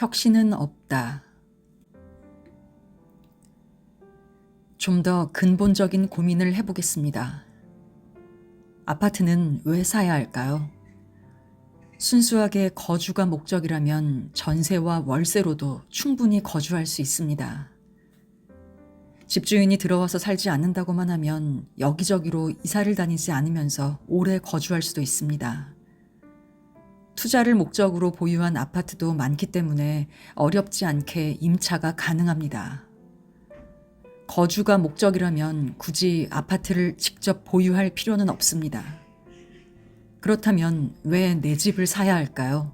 혁신은 없다. 좀 더 근본적인 고민을 해보겠습니다. 아파트는 왜 사야 할까요? 순수하게 거주가 목적이라면 전세와 월세로도 충분히 거주할 수 있습니다. 집주인이 들어와서 살지 않는다고만 하면 여기저기로 이사를 다니지 않으면서 오래 거주할 수도 있습니다. 투자를 목적으로 보유한 아파트도 많기 때문에 어렵지 않게 임차가 가능합니다. 거주가 목적이라면 굳이 아파트를 직접 보유할 필요는 없습니다. 그렇다면 왜 내 집을 사야 할까요?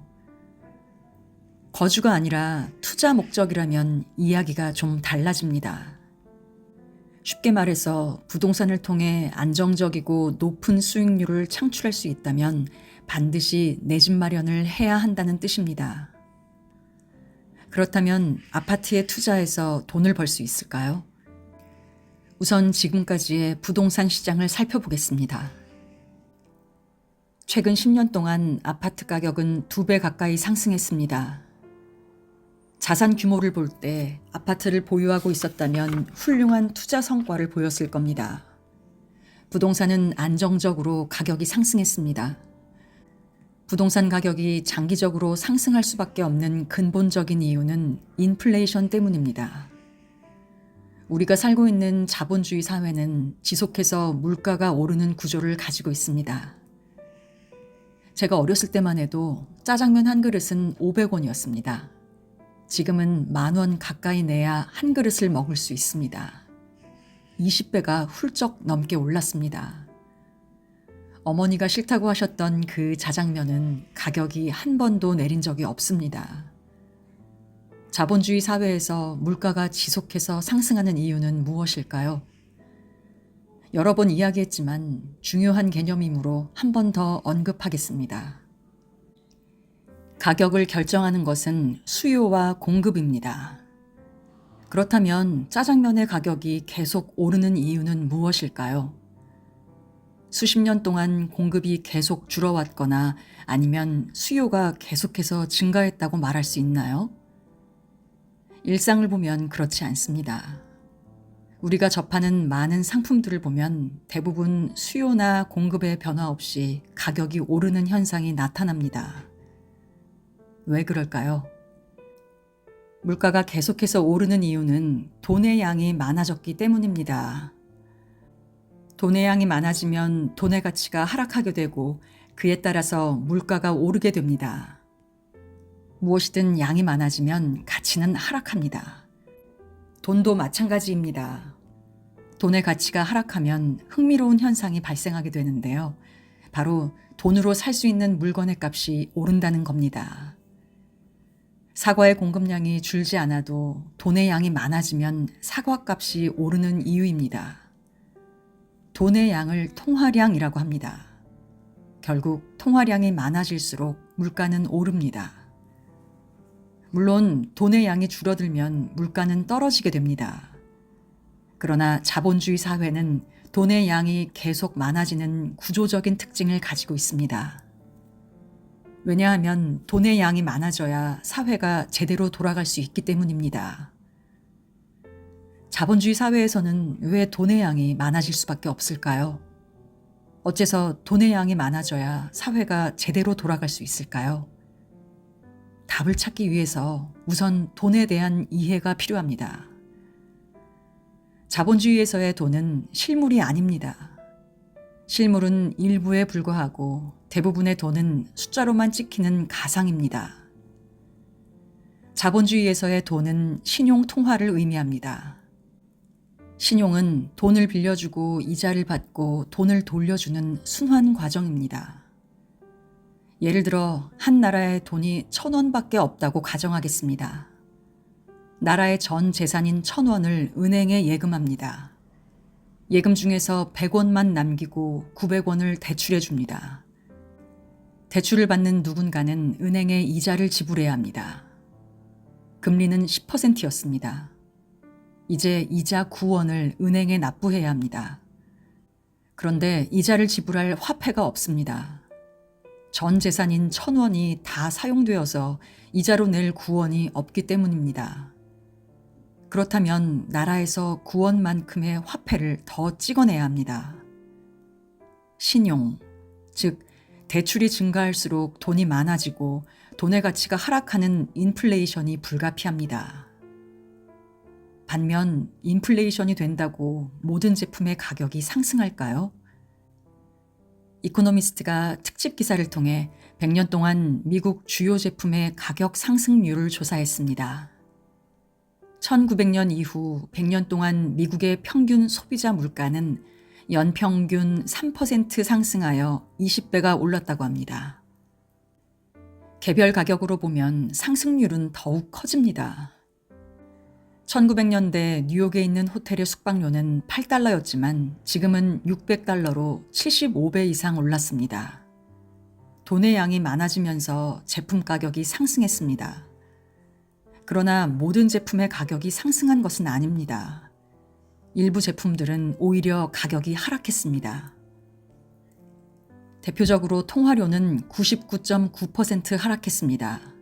거주가 아니라 투자 목적이라면 이야기가 좀 달라집니다. 쉽게 말해서 부동산을 통해 안정적이고 높은 수익률을 창출할 수 있다면 반드시 내 집 마련을 해야 한다는 뜻입니다. 그렇다면 아파트에 투자해서 돈을 벌 수 있을까요? 우선 지금까지의 부동산 시장을 살펴보겠습니다. 최근 10년 동안 아파트 가격은 두 배 가까이 상승했습니다. 자산 규모를 볼 때 아파트를 보유하고 있었다면 훌륭한 투자 성과를 보였을 겁니다. 부동산은 안정적으로 가격이 상승했습니다. 부동산 가격이 장기적으로 상승할 수밖에 없는 근본적인 이유는 인플레이션 때문입니다. 우리가 살고 있는 자본주의 사회는 지속해서 물가가 오르는 구조를 가지고 있습니다. 제가 어렸을 때만 해도 짜장면 한 그릇은 500원이었습니다. 지금은 만 원 가까이 내야 한 그릇을 먹을 수 있습니다. 20배가 훌쩍 넘게 올랐습니다. 어머니가 싫다고 하셨던 그 자장면은 가격이 한 번도 내린 적이 없습니다. 자본주의 사회에서 물가가 지속해서 상승하는 이유는 무엇일까요? 여러 번 이야기했지만 중요한 개념이므로 한 번 더 언급하겠습니다. 가격을 결정하는 것은 수요와 공급입니다. 그렇다면 짜장면의 가격이 계속 오르는 이유는 무엇일까요? 수십 년 동안 공급이 계속 줄어왔거나 아니면 수요가 계속해서 증가했다고 말할 수 있나요? 일상을 보면 그렇지 않습니다. 우리가 접하는 많은 상품들을 보면 대부분 수요나 공급의 변화 없이 가격이 오르는 현상이 나타납니다. 왜 그럴까요? 물가가 계속해서 오르는 이유는 돈의 양이 많아졌기 때문입니다. 돈의 양이 많아지면 돈의 가치가 하락하게 되고 그에 따라서 물가가 오르게 됩니다. 무엇이든 양이 많아지면 가치는 하락합니다. 돈도 마찬가지입니다. 돈의 가치가 하락하면 흥미로운 현상이 발생하게 되는데요. 바로 돈으로 살 수 있는 물건의 값이 오른다는 겁니다. 사과의 공급량이 줄지 않아도 돈의 양이 많아지면 사과 값이 오르는 이유입니다. 돈의 양을 통화량이라고 합니다. 결국 통화량이 많아질수록 물가는 오릅니다. 물론 돈의 양이 줄어들면 물가는 떨어지게 됩니다. 그러나 자본주의 사회는 돈의 양이 계속 많아지는 구조적인 특징을 가지고 있습니다. 왜냐하면 돈의 양이 많아져야 사회가 제대로 돌아갈 수 있기 때문입니다. 자본주의 사회에서는 왜 돈의 양이 많아질 수밖에 없을까요? 어째서 돈의 양이 많아져야 사회가 제대로 돌아갈 수 있을까요? 답을 찾기 위해서 우선 돈에 대한 이해가 필요합니다. 자본주의에서의 돈은 실물이 아닙니다. 실물은 일부에 불과하고 대부분의 돈은 숫자로만 찍히는 가상입니다. 자본주의에서의 돈은 신용 통화를 의미합니다. 신용은 돈을 빌려주고 이자를 받고 돈을 돌려주는 순환 과정입니다. 예를 들어 한 나라에 돈이 천 원밖에 없다고 가정하겠습니다. 나라의 전 재산인 천 원을 은행에 예금합니다. 예금 중에서 100원만 남기고 900원을 대출해 줍니다. 대출을 받는 누군가는 은행에 이자를 지불해야 합니다. 금리는 10%였습니다. 이제 이자 9원을 은행에 납부해야 합니다. 그런데 이자를 지불할 화폐가 없습니다. 전 재산인 천 원이 다 사용되어서 이자로 낼 구원이 없기 때문입니다. 그렇다면 나라에서 구원만큼의 화폐를 더 찍어내야 합니다. 신용, 즉 대출이 증가할수록 돈이 많아지고 돈의 가치가 하락하는 인플레이션이 불가피합니다. 반면 인플레이션이 된다고 모든 제품의 가격이 상승할까요? 이코노미스트가 특집 기사를 통해 100년 동안 미국 주요 제품의 가격 상승률을 조사했습니다. 1900년 이후 100년 동안 미국의 평균 소비자 물가는 연평균 3% 상승하여 20배가 올랐다고 합니다. 개별 가격으로 보면 상승률은 더욱 커집니다. 1900년대 뉴욕에 있는 호텔의 숙박료는 8달러였지만 지금은 600달러로 75배 이상 올랐습니다. 돈의 양이 많아지면서 제품 가격이 상승했습니다. 그러나 모든 제품의 가격이 상승한 것은 아닙니다. 일부 제품들은 오히려 가격이 하락했습니다. 대표적으로 통화료는 99.9% 하락했습니다.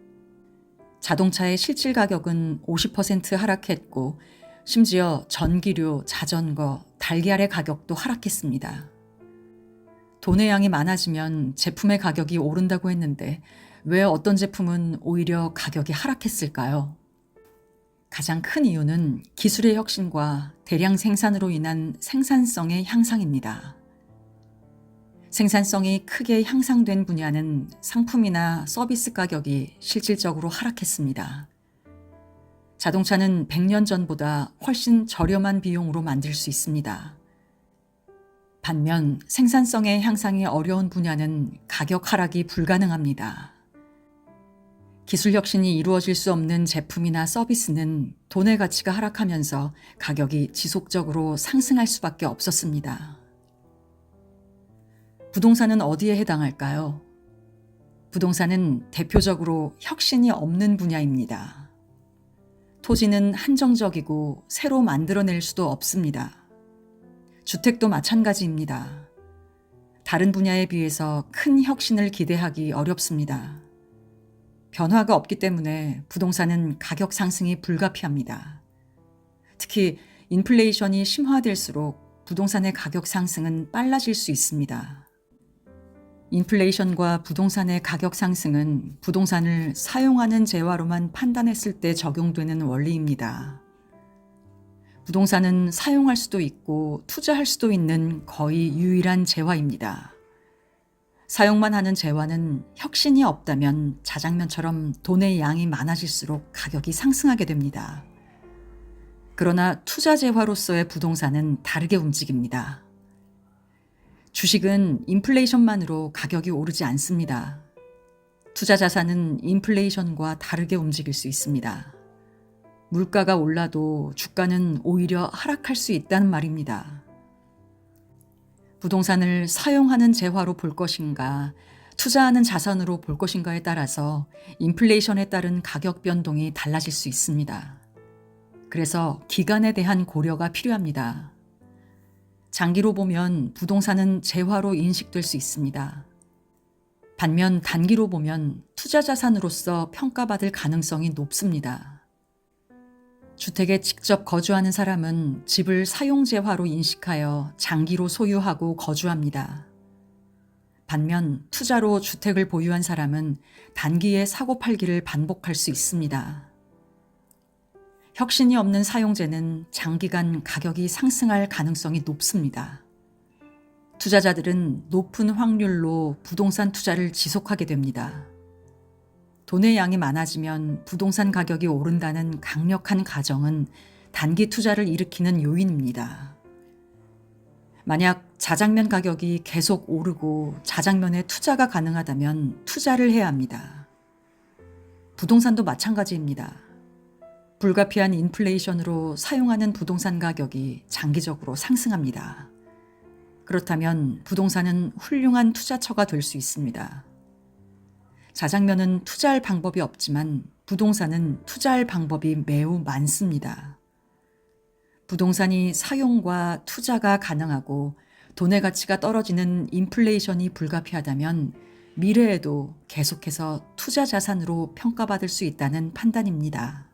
자동차의 실질 가격은 50% 하락했고 심지어 전기료, 자전거, 달걀의 가격도 하락했습니다. 돈의 양이 많아지면 제품의 가격이 오른다고 했는데 왜 어떤 제품은 오히려 가격이 하락했을까요? 가장 큰 이유는 기술의 혁신과 대량 생산으로 인한 생산성의 향상입니다. 생산성이 크게 향상된 분야는 상품이나 서비스 가격이 실질적으로 하락했습니다. 자동차는 100년 전보다 훨씬 저렴한 비용으로 만들 수 있습니다. 반면 생산성의 향상이 어려운 분야는 가격 하락이 불가능합니다. 기술 혁신이 이루어질 수 없는 제품이나 서비스는 돈의 가치가 하락하면서 가격이 지속적으로 상승할 수밖에 없었습니다. 부동산은 어디에 해당할까요? 부동산은 대표적으로 혁신이 없는 분야입니다. 토지는 한정적이고 새로 만들어낼 수도 없습니다. 주택도 마찬가지입니다. 다른 분야에 비해서 큰 혁신을 기대하기 어렵습니다. 변화가 없기 때문에 부동산은 가격 상승이 불가피합니다. 특히 인플레이션이 심화될수록 부동산의 가격 상승은 빨라질 수 있습니다. 인플레이션과 부동산의 가격 상승은 부동산을 사용하는 재화로만 판단했을 때 적용되는 원리입니다. 부동산은 사용할 수도 있고 투자할 수도 있는 거의 유일한 재화입니다. 사용만 하는 재화는 혁신이 없다면 자장면처럼 돈의 양이 많아질수록 가격이 상승하게 됩니다. 그러나 투자 재화로서의 부동산은 다르게 움직입니다. 주식은 인플레이션만으로 가격이 오르지 않습니다. 투자 자산은 인플레이션과 다르게 움직일 수 있습니다. 물가가 올라도 주가는 오히려 하락할 수 있다는 말입니다. 부동산을 사용하는 재화로 볼 것인가, 투자하는 자산으로 볼 것인가에 따라서 인플레이션에 따른 가격 변동이 달라질 수 있습니다. 그래서 기간에 대한 고려가 필요합니다. 장기로 보면 부동산은 재화로 인식될 수 있습니다. 반면 단기로 보면 투자 자산으로서 평가받을 가능성이 높습니다. 주택에 직접 거주하는 사람은 집을 사용재화로 인식하여 장기로 소유하고 거주합니다. 반면 투자로 주택을 보유한 사람은 단기에 사고 팔기를 반복할 수 있습니다. 혁신이 없는 사용재는 장기간 가격이 상승할 가능성이 높습니다. 투자자들은 높은 확률로 부동산 투자를 지속하게 됩니다. 돈의 양이 많아지면 부동산 가격이 오른다는 강력한 가정은 단기 투자를 일으키는 요인입니다. 만약 자장면 가격이 계속 오르고 자장면에 투자가 가능하다면 투자를 해야 합니다. 부동산도 마찬가지입니다. 불가피한 인플레이션으로 사용하는 부동산 가격이 장기적으로 상승합니다. 그렇다면 부동산은 훌륭한 투자처가 될 수 있습니다. 자장면은 투자할 방법이 없지만 부동산은 투자할 방법이 매우 많습니다. 부동산이 사용과 투자가 가능하고 돈의 가치가 떨어지는 인플레이션이 불가피하다면 미래에도 계속해서 투자 자산으로 평가받을 수 있다는 판단입니다.